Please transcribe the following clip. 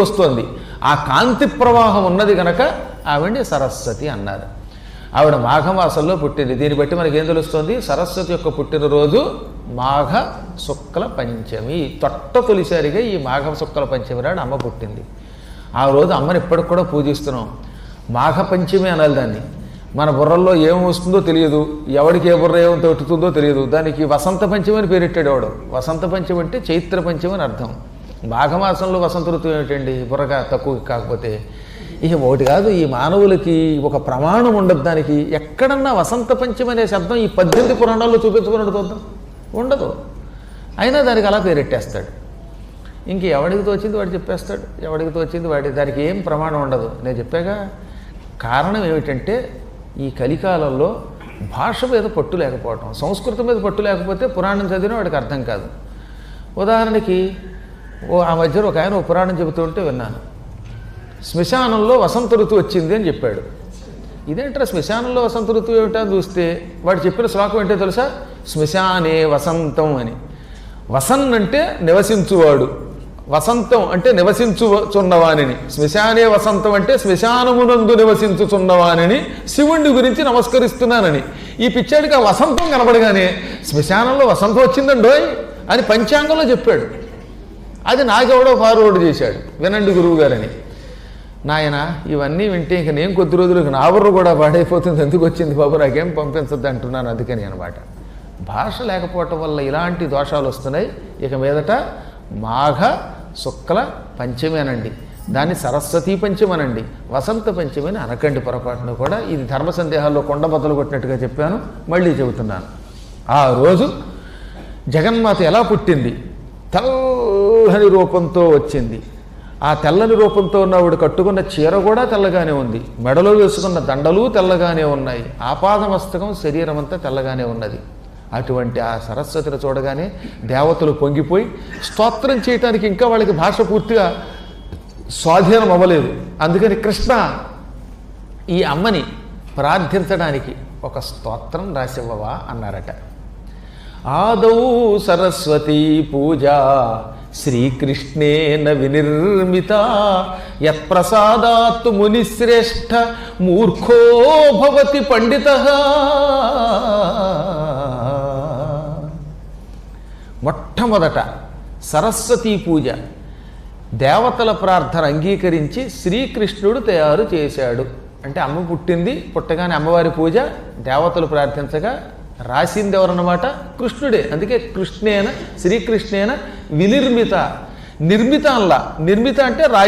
వస్తోంది. ఆ కాంతి ప్రవాహం ఉన్నది గనక ఆవిడ్ని సరస్వతి అన్నారు. ఆవిడ మాఘమాసంలో పుట్టింది. దీన్ని బట్టి మనకి ఏం తెలుస్తుంది? సరస్వతి యొక్క పుట్టినరోజు మాఘ శుక్ల పంచమి. తొట్ట తొలిసారిగా ఈ మాఘ శుక్ల పంచమి నాడు అమ్మ పుట్టింది. ఆ రోజు అమ్మని ఇప్పటికి కూడా పూజిస్తున్నాం. మాఘ పంచమి అనాలి దాన్ని. మన బుర్రల్లో ఏం వస్తుందో తెలియదు. ఎవడికి ఏ బుర్ర ఏం తొట్టుతుందో తెలియదు. దానికి వసంత పంచమి అని పేరెట్టాడు వాడు వసంత పంచమి అంటే చైత్ర పంచమి అని అర్థం. మాఘమాసంలో వసంత ఋతువు ఏమిటండి? బుర్రగా తక్కువ కాకపోతే. ఇక ఒకటి కాదు ఈ మానవులకి ఒక ప్రమాణం ఉండదు దానికి. ఎక్కడన్నా వసంత పంచమి అనే శబ్దం ఈ పద్దెనిమిది పురాణాల్లో చూపించుకున్నట్టు చూద్దాం ఉండదు. అయినా దానికి అలా పేరెట్టేస్తాడు. ఇంక ఎవడికి తోచింది వాడు చెప్పేస్తాడు? ఎవడికి తోచింది వాడి? దానికి ఏం ప్రమాణం ఉండదు. నేను చెప్పాగా కారణం ఏమిటంటే ఈ కలికాలంలో భాష మీద పట్టు లేకపోవటం. సంస్కృతం మీద పట్టు లేకపోతే పురాణం చదివిన వాడికి అర్థం కాదు. ఉదాహరణకి ఓ ఆ మధ్యలో ఒక ఆయన ఓ పురాణం చెబుతూ ఉంటే విన్నాను. శ్మశానంలో వసంత ఋతువు వచ్చింది అని చెప్పాడు. ఇదేంట్రా శ్మశానంలో వసంత ఋతువు ఏమిటా చూస్తే వాడు చెప్పిన శ్లోకం ఏంటో తెలుసా? శ్మశానే వసంతం అని. వసన్ అంటే నివసించువాడు. వసంతం అంటే నివసించుచున్నవానిని. శ్మశానే వసంతం అంటే శ్మశానమునందు నివసించుచున్నవానిని శివుణ్ణి గురించి నమస్కరిస్తున్నానని. ఈ పిచ్చాడికి ఆ వసంతం కనబడగానే శ్మశానంలో వసంతం వచ్చిందండోయ్ అని పంచాంగంలో చెప్పాడు. అది నాకెవడో ఫార్వర్డ్ చేశాడు. వినండి గురువుగారని. నాయన ఇవన్నీ వింటే ఇంక నేను కొద్ది రోజులకు నా బుర్ర కూడా పాడైపోతుంది. ఎందుకు వచ్చింది బాబు? నాకేం పంపించద్దు అంటున్నాను. అందుకని అనమాట భాష లేకపోవటం వల్ల ఇలాంటి దోషాలు వస్తున్నాయి. ఇక మీదట మాఘ శుక్ల పంచమేనండి. దాన్ని సరస్వతీ పంచమనండి. వసంత పంచమని అని అనకండి పొరపాటును కూడా. ఇది ధర్మ సందేహాల్లో కొండ బద్దలు కొట్టినట్టుగా చెప్పాను. మళ్ళీ చెబుతున్నాను. ఆ రోజు జగన్మాత ఎలా పుట్టింది? తెల్లని రూపంతో వచ్చింది. ఆ తెల్లని రూపంతో ఉన్నవాడు కట్టుకున్న చీర కూడా తెల్లగానే ఉంది. మెడలో వేసుకున్న దండలు తెల్లగానే ఉన్నాయి. ఆపాదమస్తకం శరీరం అంతా తెల్లగానే ఉన్నది. అటువంటి ఆ సరస్వతిని చూడగానే దేవతలు పొంగిపోయి స్తోత్రం చేయటానికి ఇంకా వాళ్ళకి భాష పూర్తిగా స్వాధీనం అవ్వలేదు. అందుకని కృష్ణ ఈ అమ్మని ప్రార్థించడానికి ఒక స్తోత్రం రాసివ్వవా అన్నారట. ఆదౌ సరస్వతీ పూజ. శ్రీకృష్ణేన వినిర్మిత. యత్ప్రసాదాత్ మునిశ్రేష్ఠ మూర్ఖో భవతి పండిత. మొట్టమొదట సరస్వతీ పూజ. దేవతల ప్రార్థన అంగీకరించి శ్రీకృష్ణుడు తయారు చేశాడు. అంటే అమ్మ పుట్టింది పుట్టగానే అమ్మవారి పూజ దేవతలు ప్రార్థించగా రాసింది ఎవరన్నమాట కృష్ణుడే. అందుకే కృష్ణేన శ్రీకృష్ణేన వినిర్మిత. నిర్మిత అల్లా నిర్మిత అంటే రాయి